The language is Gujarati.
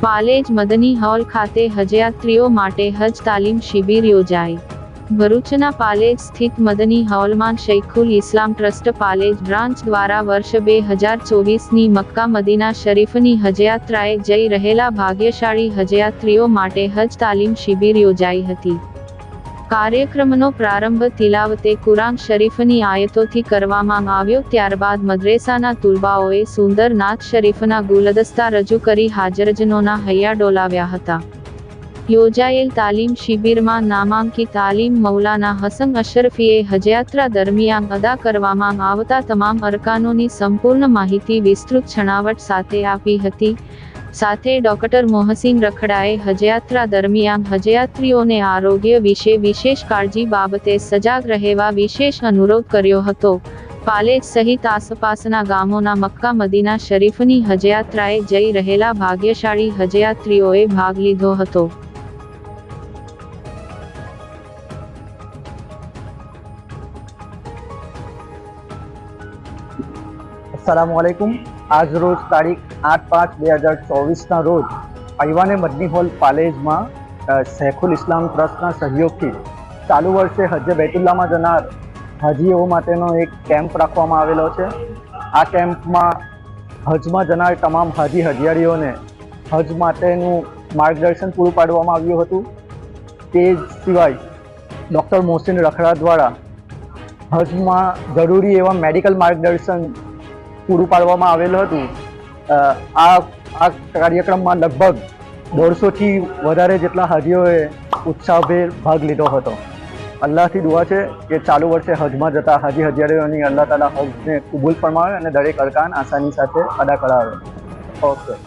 પાલેજ મદની હોલ ખાતે હજયાત્રીઓ માટે હજ તાલીમ શિબિર યોજાઈ. ભરૂચના પાલેજ સ્થિત મદની હોલમાં શૈખુલ ઇસ્લામ ટ્રસ્ટ પાલેજ બ્રાન્ચ દ્વારા વર્ષ બે હજાર ચોવીસની મક્કા મદીના શરીફની હજયાત્રાએ જઈ રહેલા ભાગ્યશાળી હજયાત્રીઓ માટે હજ તાલીમ શિબિર યોજાઈ હતી. કાર્યક્રમનો પ્રારંભ તિલાવતે કુરાન શરીફની આયતોથી કરવામાં આવ્યો ત્યારબાદ મદ્રેસાના તુલબાઓએ સુંદર નાથ શરીફના ગુલદસ્તા રજૂ કરી હાજરજનોના હૈયા ડોલાવ્યા હતા. યોજાયેલ તાલીમ શિબિરમાં નામાંકિત તાલીમ મૌલાના હસન અશરફીએ હજયાત્રા દરમિયાન અદા કરવામાં આવતા તમામ અરકાનોની સંપૂર્ણ માહિતી વિસ્તૃત છણાવટ સાથે આપી હતી. સાથે ડોક્ટર મોહસિન રખડાએ હજયાત્રા દરમિયાન હજયાત્રીઓને આરોગ્ય વિશે વિશેષ કાળજી બાબતે સજાગ રહેવા વિશેષ અનુરોધ કર્યો હતો. પાલેજ સહિત આસપાસના ગામોના મક્કા મદીના શરીફની હજયાત્રાએ જઈ રહેલા ભાગ્યશાળી હજયાત્રીઓએ ભાગ લીધો હતો. અસલામ આજ રોજ તારીખ આઠ પાંચ બે હજાર ચોવીસના રોજ આઈવાને મદની હોલ પાલેજમાં શેખુલ ઇસ્લામ ટ્રસ્ટના સહયોગથી ચાલુ વર્ષે હજ્જે બેતુલ્લામાં જનાર હાજીઓ માટેનો એક કેમ્પ રાખવામાં આવેલો છે. આ કેમ્પમાં હજમાં જનાર તમામ હાજી હજિયારીઓને હજ માટેનું માર્ગદર્શન પૂરું પાડવામાં આવ્યું હતું. તે સિવાય ડૉક્ટર મોહસિન રખડા દ્વારા હજમાં જરૂરી એવા મેડિકલ માર્ગદર્શન પૂરું પાડવામાં આવેલું હતું. આ આ કાર્યક્રમમાં લગભગ દોઢસોથી વધારે જેટલા હાજીઓએ ઉત્સાહભેર ભાગ લીધો હતો અલ્લાહથી દુઆ છે કે ચાલુ વર્ષે હજમાં જતા હાજી હજારીઓની અલ્લાહ તાલા હજને કબૂલ ફરમાવે અને દરેક અરકાન આસાની સાથે અદા કરાવે ઓકે.